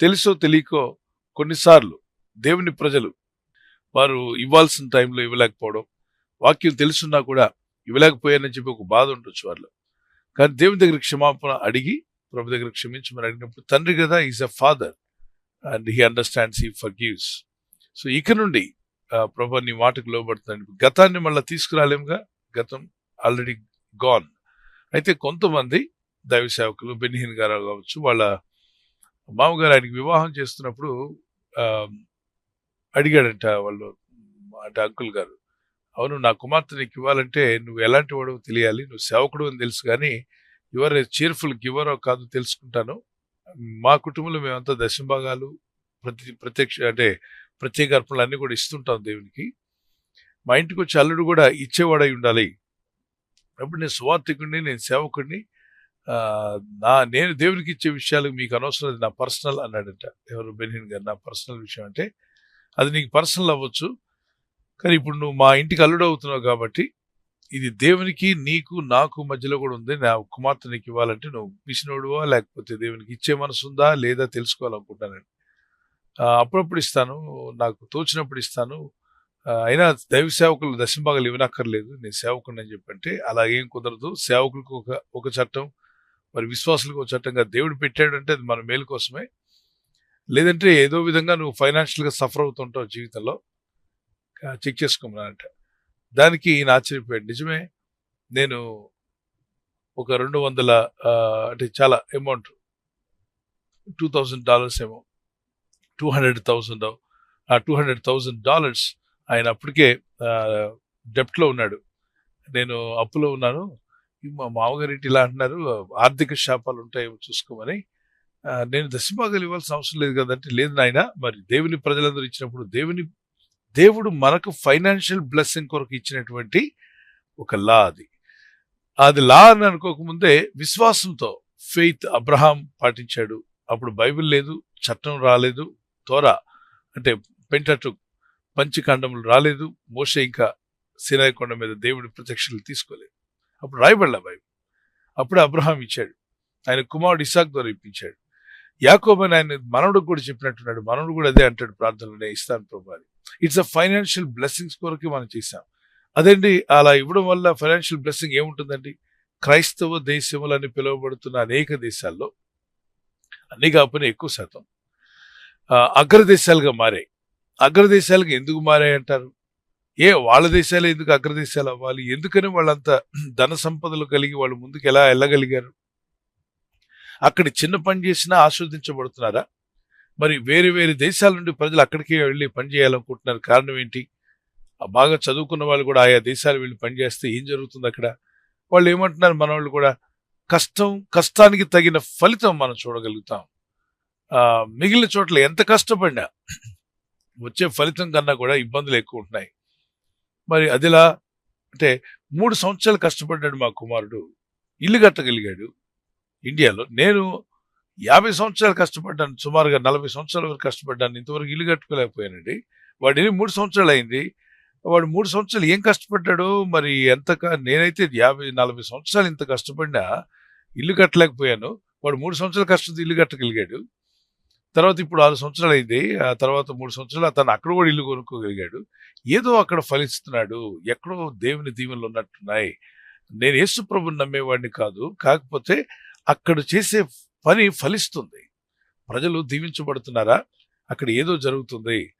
తెలుసో తెలియకో కొన్నిసార్లు దేవుని ప్రజలు వారు ఇవ్వాల్సిన టైంలో ఇవ్వలేకపోవడం వాక్యం తెలుసున్నా కూడా ఇవ్వలేకపోయానని చెప్పి ఒక బాధ ఉండొచ్చు వాళ్ళు కానీ దేవుని దగ్గర క్షమాపణ అడిగి ప్రభు దగ్గర క్షమించమని అడిగినప్పుడు తండ్రి కదా is a father and he understands he forgives so ఇక నుండి ప్రభు నీ మాటకు లోబడుతున్నాను గతాన్ని మళ్ళీ తీసుకురాలేముగా? గతం ఆల్రెడీ గాన్ అయితే కొంతమంది దైవ సేవకులు బెన్హీన్ గారు కావచ్చు వాళ్ళ మామగారు ఆయనకి వివాహం చేస్తున్నప్పుడు అడిగాడంట వాళ్ళు అంటే అంకుల్ గారు. అవును నా కుమార్తె నీకు ఇవ్వాలంటే నువ్వు ఎలాంటి వాడో తెలియాలి. నువ్వు సేవకుడు అని తెలుసు కానీ యువర్ చీర్ఫుల్ గివరో కాదు తెలుసుకుంటాను. మా కుటుంబంలో మేమంతా దశంభాగాలు ప్రతి ప్రత్యక్ష అంటే ప్రత్యేక అర్పణలు అన్నీ కూడా ఇస్తుంటాం దేవునికి. మా ఇంటికి వచ్చి అల్లుడు కూడా ఇచ్చేవాడై ఉండాలి. అప్పుడు నేను సువార్థికుడిని నేను సేవకుడిని నా నేను దేవునికి ఇచ్చే విషయాలు మీకు అనవసరం అది నా పర్సనల్ అన్నాడంట. ఎవరు? బెనిహిన్ గారు. నా పర్సనల్ విషయం అంటే అది నీకు పర్సనల్ అవ్వచ్చు. కానీ ఇప్పుడు నువ్వు మా ఇంటికి అల్లుడు అవుతున్నావు కాబట్టి ఇది దేవునికి నీకు నాకు మధ్యలో కూడా ఉంది. నా కుమార్తె నీకు ఇవ్వాలంటే నువ్వు పిసినోడువా లేకపోతే దేవునికి ఇచ్చే మనసు ఉందా లేదా తెలుసుకోవాలనుకుంటానండి అప్పుడప్పుడు ఇస్తాను. నాకు తోచినప్పుడు ఇస్తాను. అయినా దైవ సేవకులు దశంభాగాలు ఇవ్వనక్కర్లేదు. నేను సేవకుని అని చెప్పంటే అలా ఏం కుదరదు. సేవకులకు ఒక ఒక చట్టం మరి విశ్వాసులకు చట్టంగా దేవుడు పెట్టాడు అంటే అది మన మేలు కోసమే. లేదంటే ఏదో విధంగా నువ్వు ఫైనాన్షియల్గా సఫర్ అవుతుంటావు జీవితంలో. చెక్ చేసుకోమన్నానంట దానికి ఈయన ఆశ్చర్యపోయాడు. నిజమే నేను ఒక రెండు వందల అంటే చాలా అమౌంట్ టూ థౌజండ్ డాలర్స్ ఏమో టూ హండ్రెడ్ థౌజండ్ ఆ టూ హండ్రెడ్ థౌజండ్ డాలర్స్ ఆయన అప్పటికే డెప్ట్లో ఉన్నాడు. నేను అప్పులో ఉన్నాను. మా మామగారింటి ఇలా అంటున్నారు ఆర్థిక శాపాలు ఉంటాయేమో చూసుకోమని నేను దశభాగాలు ఇవ్వాల్సిన అవసరం లేదు కదంటే లేదు నాయన మరి దేవుని ప్రజలందరూ ఇచ్చినప్పుడు దేవుని దేవుడు మనకు ఫైనాన్షియల్ బ్లెస్సింగ్ కొరకు ఇచ్చినటువంటి ఒక లా అది. అది లా అని అనుకోకముందే విశ్వాసంతో ఫెయిత్ అబ్రహాం పాటించాడు. అప్పుడు బైబిల్ లేదు చట్టం రాలేదు తోరా అంటే పెంటటు పంచకాండములు రాలేదు మోస ఇంకా సినాయి కొండ మీద దేవుడి ప్రత్యక్షలు తీసుకోలేదు. అప్పుడు రాయబడలే బైబిల్. అప్పుడు అబ్రహాం ఇచ్చాడు. ఆయన కుమారుడు ఇసాక్ ద్వారా ఇప్పించాడు. యాకోబని ఆయన మనవుడు కూడా చెప్పినట్టున్నాడు. మనవుడు కూడా అదే అంటాడు ప్రార్థనలు నేను ఇస్తాను ప్రభావి ఇట్స్ అ ఫైనాన్షియల్ బ్లెస్సింగ్స్ కొరకే మనం చేశాం. అదండి అలా ఇవ్వడం వల్ల ఫైనాన్షియల్ బ్లెస్సింగ్ ఏముంటుందండి? క్రైస్తవ దేశములని పిలువబడుతున్న అనేక దేశాల్లో అన్ని కాకపోయినా ఎక్కువ శాతం అగ్రదేశాలుగా మారాయి. అగ్రదేశాలుగా ఎందుకు మారాయి అంటారు? ఏ వాళ్ళ దేశాలు ఎందుకు అగ్రదేశాలు అవ్వాలి? ఎందుకని వాళ్ళంత ధన సంపదలు కలిగి వాళ్ళు ముందుకు ఎలా వెళ్ళగలిగారు అక్కడ చిన్న పని చేసినా ఆస్వాదించబడుతున్నారా? మరి వేరే వేరే దేశాల నుండి ప్రజలు అక్కడికే వెళ్ళి పని చేయాలనుకుంటున్నారు. కారణం ఏంటి? బాగా చదువుకున్న వాళ్ళు కూడా ఆయా దేశాలు వెళ్ళి పనిచేస్తే ఏం జరుగుతుంది అక్కడ? వాళ్ళు ఏమంటున్నారు? మన వాళ్ళు కూడా కష్టం కష్టానికి తగిన ఫలితం మనం చూడగలుగుతాం. మిగిలిన చోట్ల ఎంత కష్టపడినా వచ్చే ఫలితం కన్నా కూడా ఇబ్బందులు ఎక్కువ ఉంటున్నాయి. మరి అదిలా అంటే మూడు సంవత్సరాలు కష్టపడ్డాడు మా కుమారుడు. ఇల్లు కట్టగలిగాడు ఇండియాలో. నేను యాభై సంవత్సరాలు కష్టపడ్డాను సుమారుగా నలభై సంవత్సరాల వరకు కష్టపడ్డాను. ఇంతవరకు ఇల్లు కట్టుకోలేకపోయానండి. వాడిని మూడు సంవత్సరాలు అయింది. వాడు మూడు సంవత్సరాలు ఏం కష్టపడ్డాడో మరి ఎంత నేనైతే యాభై నలభై సంవత్సరాలు ఇంత కష్టపడినా ఇల్లు కట్టలేకపోయాను. వాడు మూడు సంవత్సరాలు కష్టంతో ఇల్లు కట్టగలిగాడు. తర్వాత ఇప్పుడు ఆరు సంవత్సరాలు అయింది. ఆ తర్వాత మూడు సంవత్సరాలు తను అక్కడ కూడా ఇల్లు కొనుక్కోగలిగాడు. ఏదో అక్కడ ఫలిస్తున్నాడు. ఎక్కడో దేవుని దీవెనలు ఉన్నట్టున్నాయి. నేను యేసు ప్రభుని నమ్మేవాడిని కాదు. కాకపోతే అక్కడ చేసే పని ఫలిస్తుంది. ప్రజలు దీవించబడుతున్నారా? అక్కడ ఏదో జరుగుతుంది.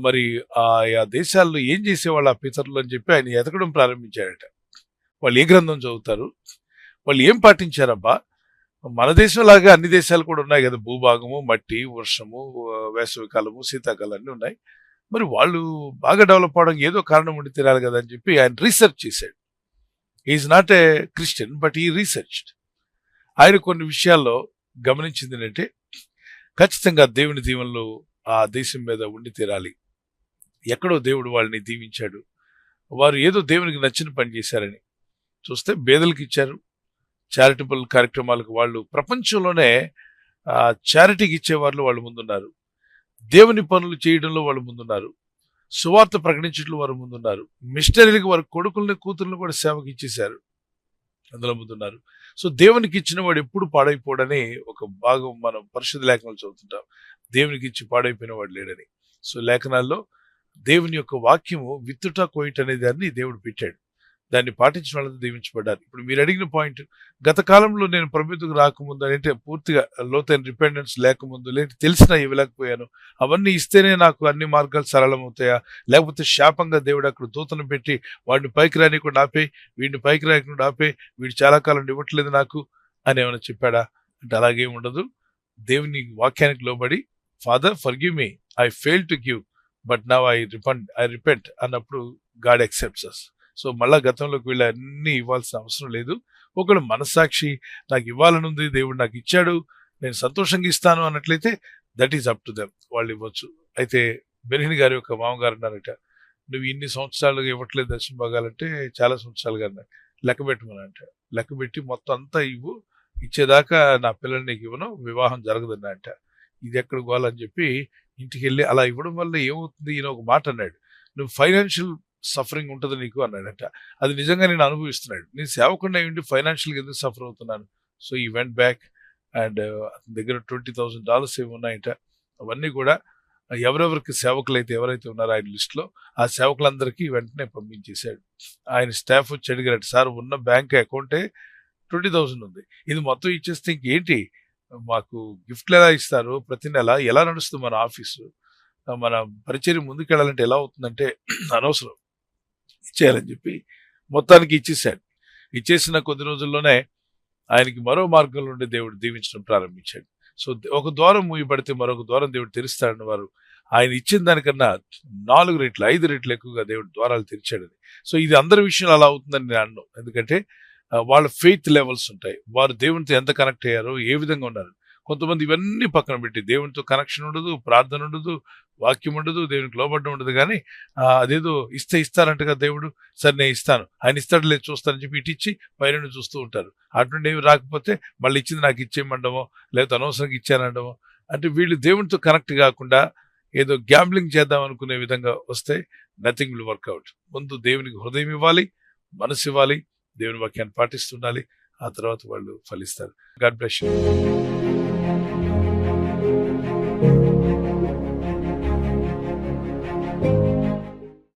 మరి ఆయా దేశాల్లో ఏం చేసేవాళ్ళు ఆ పితరులు అని చెప్పి ఆయన ఎతకడం ప్రారంభించారట. వాళ్ళు ఏ గ్రంథం చదువుతారు? వాళ్ళు ఏం పాటించారబ్బా? మన దేశంలాగా అన్ని దేశాలు కూడా ఉన్నాయి కదా. భూభాగము మట్టి వర్షము వేసవికాలము శీతాకాలం అన్నీ ఉన్నాయి. మరి వాళ్ళు బాగా డెవలప్ అవడం ఏదో కారణం ఉండి తినాలి కదా అని చెప్పి ఆయన రీసెర్చ్ చేశాడు. Is not a Christian but he researched. ఆయన కొన్ని విషయాల్లో గమనించింది ఏంటంటే ఖచ్చితంగా దేవుని దీవెనలు ఆ దేశం మీద ఉండి తీరాలి. ఎక్కడో దేవుడు వాళ్ళని దీవించాడు. వారు ఏదో దేవునికి నచ్చిన పని చేశారని చూస్తే బేదలకు ఇచ్చారు. చారిటబుల్ కార్యక్రమాలకు వాళ్ళు ప్రపంచంలోనే చారిటీకి ఇచ్చే వాళ్ళు వాళ్ళు ముందున్నారు. దేవుని పనులు చేయడంలో వాళ్ళు ముందున్నారు. సువార్త ప్రకటించడంలో వారు ముందున్నారు. మిషనరీలకు వారి కొడుకుల్ని కూతుర్ని కూడా సేవకి ఇచ్చేశారు. అందులో ముందున్నారు. సో దేవునికి ఇచ్చిన వాడు ఎప్పుడు పాడైపోడని ఒక భాగం మనం పరిశుద్ధ లేఖనాలు చదువుతుంటాం. దేవునికి ఇచ్చి పాడైపోయిన వాడు లేడని. సో లేఖనాల్లో దేవుని యొక్క వాక్యము విత్తుట కోయిట్ అనే దాన్ని దేవుడు పెట్టాడు. దాన్ని పాటించిన వాళ్ళతో దీవించబడ్డారు. ఇప్పుడు మీరు అడిగిన పాయింట్ గత కాలంలో నేను ప్రభుత్వకు రాకముందు అంటే పూర్తిగా లోతైన రిపెండెన్స్ లేకముందు లేదంటే తెలిసినా ఇవ్వలేకపోయాను అవన్నీ ఇస్తేనే నాకు అన్ని మార్గాలు సరళమవుతాయా? లేకపోతే శాపంగా దేవుడు అక్కడ దూతను పెట్టి వాడిని పైకి రానికుండా ఆపే వీడిని పైకి రానికుండా ఆపే వీడు చాలా కాలం ఇవ్వట్లేదు నాకు అని ఏమైనా చెప్పాడా? అంటే అలాగేం ఉండదు. దేవుని వాక్యానికి లోబడి father forgive me I fail to give but now I repent I repent అన్నప్పుడు గాడ్ యాక్సెప్ట్స్ అస్ సో మళ్ళా గతంలోకి వెళ్ళి అన్ని ఇవ్వాల్సిన అవసరం లేదు. ఒకడు మనస్సాక్షి నాకు ఇవ్వాలని ఉంది దేవుడు నాకు ఇచ్చాడు నేను సంతోషంగా ఇస్తాను అన్నట్లయితే that is up to them వాళ్ళు ఇవ్వచ్చు. అయితే బెనిహిని గారి యొక్క మామగారు అన్నారట నువ్వు ఇన్ని సంవత్సరాలుగా ఇవ్వట్లేదు దర్శనం బాగాలంటే చాలా సంవత్సరాలుగా అన్నా లెక్క పెట్టమనంట. లెక్క పెట్టి మొత్తం అంతా ఇవ్వు ఇచ్చేదాకా నా పిల్లల్ని నీకు ఇవ్వను వివాహం జరగదన్న అంట. ఇది ఎక్కడ గోలని చెప్పి ఇంటికి వెళ్ళి అలా ఇవ్వడం వల్ల ఏమవుతుంది ఈయన ఒక మాట అన్నాడు. నువ్వు ఫైనాన్షియల్ సఫరింగ్ ఉంటుంది నీకు అన్నాడట. అది నిజంగా నేను అనుభవిస్తున్నాడు. నేను సేవకుండా ఏంటి ఫైనాన్షియల్గా ఎందుకు సఫర్ అవుతున్నాను? So he went back and అతని దగ్గర ట్వంటీ థౌసండ్ డాలర్స్ ఏమి ఉన్నాయట. అవన్నీ కూడా ఎవరెవరికి సేవకులు అయితే ఎవరైతే ఉన్నారో ఆయన లిస్ట్లో ఆ సేవకులందరికీ వెంటనే పంపించేశాడు. ఆయన స్టాఫ్ వచ్చి అడిగారట సార్ ఉన్న బ్యాంక్ అకౌంటే ట్వంటీ థౌసండ్ ఉంది. ఇది మొత్తం ఇచ్చేస్తే ఇంకేంటి? మాకు గిఫ్ట్లు ఎలా ఇస్తారు? ప్రతి నెల ఎలా నడుస్తుంది మన ఆఫీసు? మన పరిచయం ముందుకెళ్ళాలంటే ఎలా అవుతుందంటే అనవసరం. ఇచ్చేయాలని చెప్పి మొత్తానికి ఇచ్చేసాడు ఇచ్చేసిన కొద్ది రోజుల్లోనే ఆయనకి మరో మార్గంలో ఉండే దేవుడు దీవించడం ప్రారంభించాడు. సో ఒక ద్వారం మూయబడితే మరొక ద్వారం దేవుడు తెరుస్తాడని వారు ఆయన ఇచ్చిన దానికన్నా నాలుగు రెట్లు ఐదు రెట్లు ఎక్కువగా దేవుడు ద్వారాలు తెరిచాడని. సో ఇది అందరి విషయంలో అలా అవుతుందని నేను అన్నాను ఎందుకంటే వాళ్ళ ఫెయిత్ లెవెల్స్ ఉంటాయి. వారు దేవునితో ఎంత కనెక్ట్ అయ్యారో ఏ విధంగా ఉన్నారు. కొంతమంది ఇవన్నీ పక్కన పెట్టి దేవునితో కనెక్షన్ ఉండదు ప్రార్థన ఉండదు వాక్యం ఉండదు దేవునికి లోబడ్డం ఉండదు కానీ అదేదో ఇస్తే ఇస్తారంటగా దేవుడు సరే నేను ఇస్తాను. ఆయన ఇస్తాడు లేదు చూస్తానని చెప్పి ఇటు ఇచ్చి పైన చూస్తూ ఉంటారు. అటువంటి ఏమి రాకపోతే మళ్ళీ ఇచ్చింది నాకు ఇచ్చేయమండమో లేకపోతే అనవసరంగా ఇచ్చానండమో అంటే వీళ్ళు దేవునితో కనెక్ట్ కాకుండా ఏదో గ్యాంబ్లింగ్ చేద్దాం అనుకునే విధంగా వస్తే నథింగ్ విల్ వర్కౌట్ ముందు దేవునికి హృదయం ఇవ్వాలి మనసు ఇవ్వాలి దేవుని వాక్యాన్ని పాటిస్తుండాలి ఆ తర్వాత వాళ్ళు ఫలిస్తారు. God bless you.